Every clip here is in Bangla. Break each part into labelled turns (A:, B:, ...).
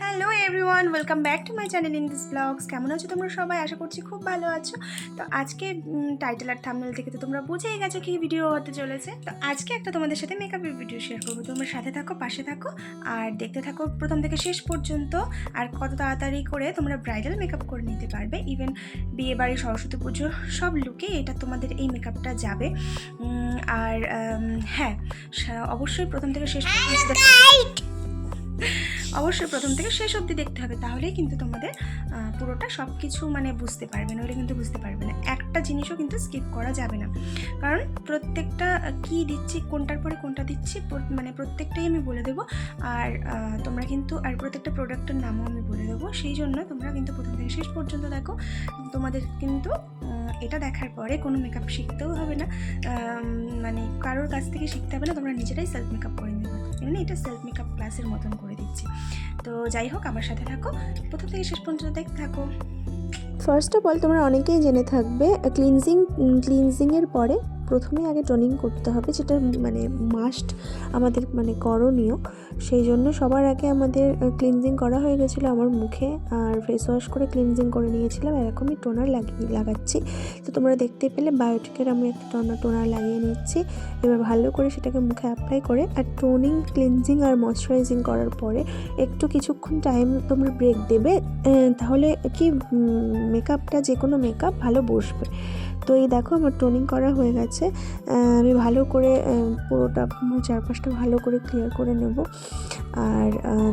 A: Hello everyone welcome back to my channel in this vlogs কেমন আছো তোমরা সবাই? আশা করছি খুব ভালো আছো। তো আজকে টাইটেল আর থামনেল থেকে তো তোমরা বুঝেই গেছো কি ভিডিও হতে চলেছে। তো আজকে একটা তোমাদের সাথে মেকআপের ভিডিও শেয়ার করব। তোমরা সাথে থাকো, পাশে থাকো, আর দেখতে থাকো প্রথম থেকে শেষ পর্যন্ত। আর কত তাড়াতাড়ি করে তোমরা ব্রাইডাল মেকআপ করে নিতে পারবে। ইভেন বিয়ে বাড়ি, সরস্বতী পুজো সব লুকে এটা তোমাদের এই মেকআপটা যাবে। আর হ্যাঁ অবশ্যই প্রথম থেকে শেষ পর্যন্ত অবশ্যই প্রথম থেকে শেষ অবধি দেখতে হবে, তাহলেই কিন্তু তোমাদের পুরোটা সব কিছু মানে বুঝতে পারবে, নইলে কিন্তু বুঝতে পারবে না। একটা জিনিসও কিন্তু স্কিপ করা যাবে না। কারণ প্রত্যেকটা কি দিচ্ছি, কোনটার পরে কোনটা দিচ্ছি মানে প্রত্যেকটাই আমি বলে দেবো। আর তোমরা কিন্তু, আর প্রত্যেকটা প্রোডাক্টের নামও আমি বলে দেবো। সেই জন্য তোমরা কিন্তু প্রথম থেকে শেষ পর্যন্ত দেখো। তোমাদের কিন্তু এটা দেখার পরে কোনো মেকআপ শিখতেও হবে না। মানে কারোর কাছ থেকে শিখতে হবে না, তোমরা নিজেরাই সেলফ মেকআপ করে নেবে। এমনি এটা সেলফ মেকআপ ক্লাসের মতন করে দিচ্ছি। তো যাই হোক, আমার সাথে থাকো। প্রথম থেকে শেষ পর্যন্ত দেখতে থাকো।
B: ফার্স্ট অফ অল তোমরা অনেকেই জেনে থাকবে ক্লিনজিং ক্লিনজিংয়ের পরে প্রথমে আগে টোনিং করতে হবে, যেটা মানে মাস্ট আমাদের মানে করণীয়। সেই জন্য সবার আগে আমাদের ক্লিনজিং করা হয়ে গেছিল আমার মুখে, আর ফেস ওয়াশ করে ক্লিনজিং করে নিয়েছিলাম, এরকমই টোনার লাগিয়ে, লাগাচ্ছি। তো তোমরা দেখতে পেলে বায়োটিকের আমি একটা টোনার টোনার লাগিয়ে নিচ্ছি। এবার ভালো করে সেটাকে মুখে অ্যাপ্লাই করে, আর টোনিং ক্লিনজিং আর ময়শ্চারাইজিং করার পরে একটু কিছুক্ষণ টাইম তোমরা ব্রেক দেবে তাহলে কি মেকআপটা যে কোনো মেকআপ ভালো বসবে। তো এই দেখো আমার টোনিং করা হয়ে গেছে। আমি ভালো করে পুরোটা চারপাশটা ভালো করে ক্লিয়ার করে নেব। আর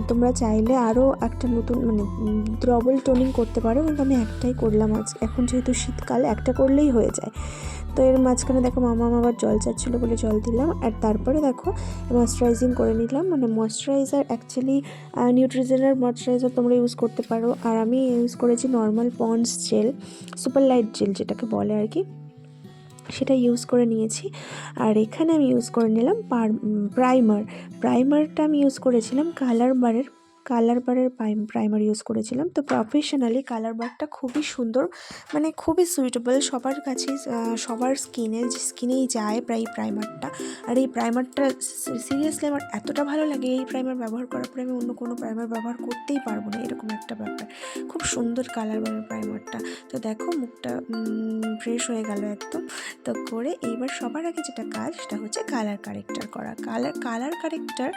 B: তোমরা চাইলে আরও একটা নতুন মানে ডবল টোনিং করতে পারো। কিন্তু আমি একটাই করলাম আজ। এখন যেহেতু শীতকাল, একটা করলেই হয়ে যায়। তো এর মাঝখানে দেখো মামা আবার জল চাচ্ছিলো বলে জল দিলাম আর তারপরে দেখো ময়শ্চারাইজিং করে নিলাম। মানে ময়শ্চারাইজার অ্যাকচুয়ালি নিউট্রিজেনার ময়শ্চারাইজার তোমরা ইউজ করতে পারো। আর আমি ইউজ করেছি normal Pond's gel super light gel যেটাকে বলে আর কি। সেটা ইউজ করে নিয়েছি। আর এখানে আমি ইউজ করে নিলাম পার প্রাইমার প্রাইমারটা আমি ইউজ করেছিলাম কালার বারের কালার বারের প্রাইমার ইউজ করেছিলাম। তো প্রফেশনালি কালার বারটা খুবই সুন্দর মানে খুবই সুইটেবল সবার আহ, সবার স্কিনে স্কিনেই যায় প্রায় প্রাইমারটা আর এই প্রাইমারটা সিরিয়াসলি আমার এতটা ভালো লাগে এই প্রাইমার ব্যবহার করার পরে আমি অন্য কোনো প্রাইমার ব্যবহার করতেই পারব না এরকম একটা ব্যাপার। খুব সুন্দর কালার বারের প্রাইমারটা তো দেখো মুখটা ফ্রেশ হয়ে গেল একদম। তো করে এইবার সবার আগে যেটা কাজ সেটা হচ্ছে কালার কারেক্টার করা। Colour colour corrector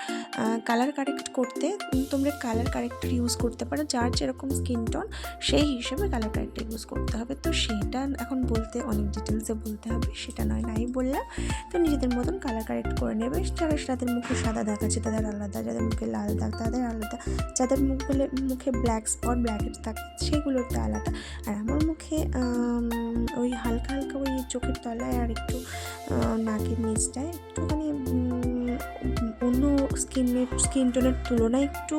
B: colour correct করতে তোমরা কালার কারেক্টার ইউজ করতে পারো, যার যেরকম স্কিন টোন সেই হিসেবে কালার কারেক্টার ইউজ করতে হবে। তো সেটা এখন বলতে অনেক ডিটেলসে বলতে হবে, সেটা নয় নাই বললাম। তো নিজেদের মতন কালার কারেক্ট করে নেবে। যারা যাদের মুখে সাদা দাগ আছে, তাদের আলাদা, যাদের মুখে লাল দাগ, তাদের আলাদা। যাদের মুখগুলো মুখে ব্ল্যাক স্পট ব্ল্যাকের দাগ, সেগুলোতে আলাদা। আর আমার মুখে ওই হালকা হালকা ওই চোখের তলায় আর একটু নাকের নিচটায় একটুখানি অন্য স্কিনের স্কিন টোনের তুলনায় একটু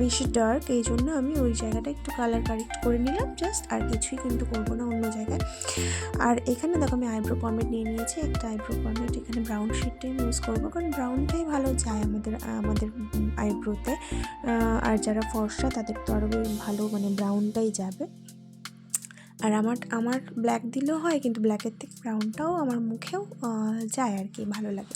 B: বেশি ডার্ক এই জন্য আমি ওই জায়গাটা একটু কালার কারেক্ট করে নিলাম জাস্ট আর কিছুই কিন্তু করব না অন্য জায়গায়। আর এখানে দেখো আমি আইব্রো পমেট নিয়ে নিয়েছি, একটা আইব্রো পমেট এখানে ব্রাউন শেডটাই ইউজ করব, কারণ ব্রাউনটাই ভালো যায় আমাদের আমাদের আইব্রোতে আর যারা ফর্সা তাদের তো আরও ভালো মানে ব্রাউনটাই যাবে। আর আমার আমার ব্ল্যাক দিলেও হয়, কিন্তু ব্ল্যাকের থেকে ব্রাউনটাও আমার মুখেও যায় আর কি, ভালো লাগে।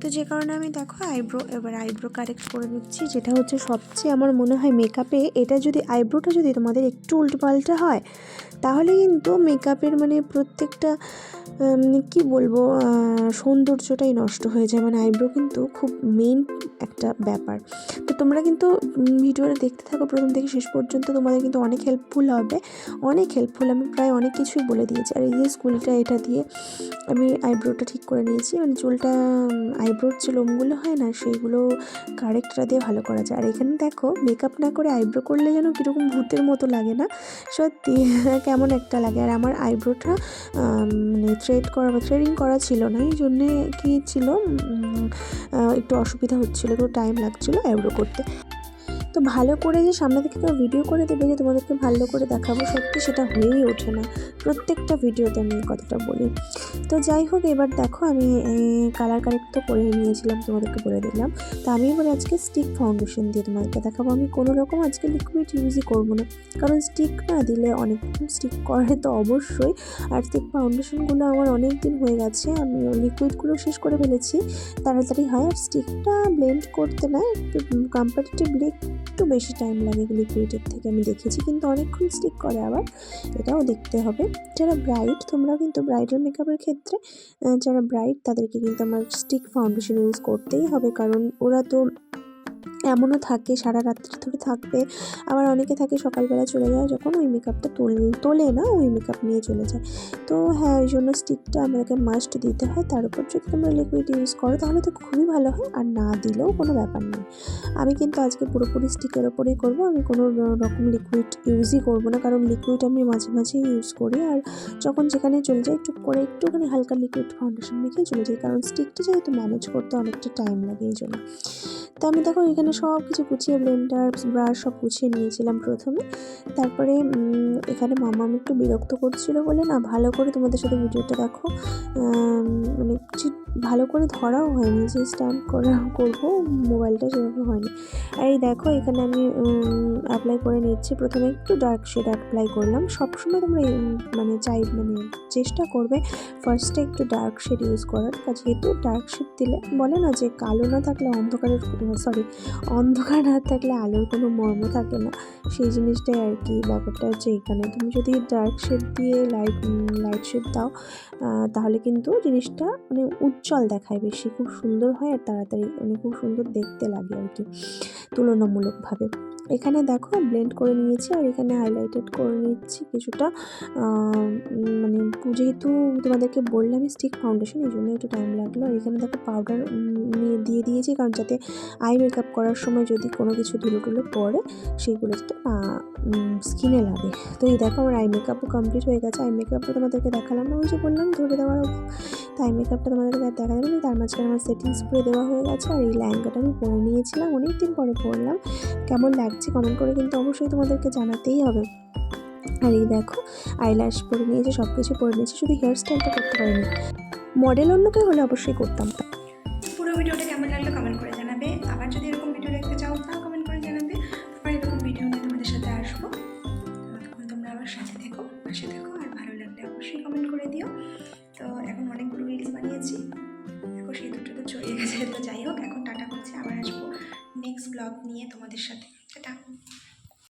B: তো যে কারণে আমি দেখো আইব্রো এবার আইব্রো কারেক্ট করে নিচ্ছি, যেটা হচ্ছে সবচেয়ে আমার মনে হয় মেকআপে এটা যদি আইব্রোটা যদি তোমাদের একটু উল্টোপাল্টা হয়, তাহলে কিন্তু মেকআপের মানে প্রত্যেকটা কি বলব সৌন্দর্যটাই নষ্ট হয়ে যায়। মানে আইব্রো কিন্তু খুব মেইন একটা ব্যাপার। তোমরা কিন্তু ভিডিওটা দেখতে থাকো প্রথম থেকে শেষ পর্যন্ত, তোমাদের কিন্তু অনেক হেল্পফুল হবে। অনেক হেল্পফুল আমি প্রায় অনেক কিছুই বলে দিয়েছি। আর এই যে স্কুলটা এটা দিয়ে আমি আইব্রোটা ঠিক করে নিয়েছি। মানে চুলটা আইব্রোর যে লোমগুলো হয় না, সেইগুলো কারেক্টটা দিয়ে ভালো করা যায়। আর এখানে দেখো মেকআপ না করে আইব্রো করলে যেন কীরকম ভূতের মতো লাগে না? সত্যি, কেমন একটা লাগে। আর আমার আইব্রোটা মানে থ্রেড করা বা থ্রেডিং করা ছিল না, এই জন্যে কী ছিল একটু অসুবিধা হচ্ছিল, একটু টাইম লাগছিল আইব্রো করতে। って。তো ভালো করে যে সামনে থেকে কেউ ভিডিও করে দেবে যে তোমাদেরকে ভালো করে দেখাবো, সত্যি সেটা হয়েই ওঠে না। প্রত্যেকটা ভিডিওতে আমি এই কথাটা বলি। তো যাই হোক, এবার দেখো আমি কালার কারেক্ট তো করে নিয়েছিলাম, তোমাদেরকে বলে দিলাম। তো আমি এবার আজকে স্টিক ফাউন্ডেশন দিয়ে তোমাদেরকে দেখাবো। আমি কোনো রকম আজকে লিকুইড ইউজই করব না। কারণ স্টিক না দিলে অনেক স্টিক করে তো অবশ্যই। আর স্টিক ফাউন্ডেশনগুলো আমার অনেক দিন হয়ে গেছে, আমি লিকুইডগুলো শেষ করে ফেলেছি। তাড়াতাড়ি হয়। আর স্টিকটা ব্লেন্ড করতে না, একটু কম্পারেটিভলি একটু বেশি টাইম লাগে লিকুইডের থেকে। আমি দেখেছি কিন্তু অনেকক্ষণ স্টিক করে আবার। এটাও দেখতে হবে। যারা ব্রাইট তোমরাও কিন্তু ব্রাইডাল মেকআপের ক্ষেত্রে যারা ব্রাইট তাদেরকে কিন্তু আমার স্টিক ফাউন্ডেশন ইউজ করতেই হবে। কারণ ওরা তো এমনও থাকে, সারা রাত্রি ধরে থাকবে। আবার অনেকে থাকে সকালবেলা চলে যায়, যখন ওই মেকআপটা তোল, তোলে না, ওই মেকআপ নিয়ে চলে যায়। তো হ্যাঁ ওই জন্য স্টিকটা আমাদেরকে মাস্ট দিতে হয়। তার উপর যদি তোমরা লিকুইড ইউজ করো, তাহলে তো খুবই ভালো হয়। আর না দিলেও কোনো ব্যাপার নেই। আমি কিন্তু আজকে পুরোপুরি স্টিকের ওপরেই করব। আমি কোনো রকম লিকুইড ইউজই করব না। কারণ লিকুইড আমি মাঝে মাঝেই ইউজ করি। আর যখন যেখানে চলে যাই চুপ করে একটুখানি হালকা লিকুইড ফাউন্ডেশন মেখে চলে যাই। কারণ স্টিকটা যেহেতু ম্যানেজ করতে অনেকটা টাইম লাগে এই জন্য। তো আমি দেখো এখানে সব কিছু গুছিয়ে ব্লেন্ডার ব্রাশ সব গুছিয়ে নিয়েছিলাম প্রথমে। তারপরে এখানে মামা আমি একটু বিরক্ত করছিল বলে না, ভালো করে তোমাদের সাথে ভিডিওটা দেখো মানে কিছু ভালো করে ধরাও হয়নি, যে স্ট্যাম্প করা করব, মোবাইলটা সেভাবে হয়নি। আর এই দেখো এখানে আমি অ্যাপ্লাই করে নিচ্ছি। প্রথমে একটু ডার্ক শেড অ্যাপ্লাই করলাম। সবসময় তোমরা মানে চাই মানে চেষ্টা করবে ফার্স্টে একটু ডার্ক শেড ইউজ করার। যেহেতু ডার্ক শেড দিলে বলে না যে কালো না থাকলে অন্ধকারের সরি অন্ধকার না থাকলে আলোর কোনো মর্ম থাকে না। সেই জিনিসটাই আর কি ব্যাপারটা হচ্ছে এখানে। তুমি যদি ডার্ক শেড দিয়ে লাইট লাইট শেড দাও তাহলে কিন্তু জিনিসটা মানে উজ্জ্বল দেখায় বেশি। খুব সুন্দর হয় আর তাড়াতাড়ি মানে খুব সুন্দর দেখতে লাগে আর কি, তুলনামূলকভাবে। এখানে দেখো ব্লেন্ড করে নিয়েছি আর এখানে হাইলাইটেড করে নিচ্ছি কিছুটা মানে যেহেতু তোমাদেরকে বললাম স্টিক ফাউন্ডেশন এই জন্য একটু টাইম লাগল। আর এখানে দেখো পাউডার নিয়ে দিয়ে দিয়েছি কারণ যাতে আই মেকআপ করার সময় যদি কোনো কিছু ধুলো টুলো পড়ে, সেগুলো তো স্কিনে লাগে। তো এই দেখো আমার আই মেকআপও কমপ্লিট হয়ে গেছে। আই মেকআপটা তোমাদেরকে দেখালাম না, ওই যে বললাম ধরে দেওয়ার তো আই মেকআপটা তোমাদেরকে দেখা যাবে না, তার মাঝখানে আমার সেটিং স্প্রে দেওয়া হয়ে গেছে। আর এই ল্যাঙ্গাটা আমি পরে নিয়েছিলাম অনেক দিন পরে পরলাম। কেমন লাগছে কমেন্ট করে কিন্তু অবশ্যই তোমাদেরকে জানাতেই হবে। আর এই দেখো আইল্যাশ পরে নিয়েছি সব কিছু পরে নিয়েছি, শুধু হেয়ার স্টাইলটা করতে পারিনি। মডেল অন্য কেউ হলে অবশ্যই করতাম।
A: পুরো ভিডিওটা কেমন লাগল কমেন্ট করে জানাবে। আবার যদি এরকম ভিডিও দেখতে চাও, তাও কমেন্ট করে জানাবে। আবার এরকম ভিডিও নিয়ে তোমাদের সাথে আসব। তোমরা আবার সাথে থেকো, পাশে থেকো, আর ভালো লাগলে অবশ্যই কমেন্ট করে দিও। তো এখন অনেকগুলো রিলস বানিয়েছি। দেখো, সেই দুটো তো চলে গেছে। তো যাই হোক, এখন টাটা করছি। আবার আসব নেক্সট ব্লগ নিয়ে তোমাদের সাথে।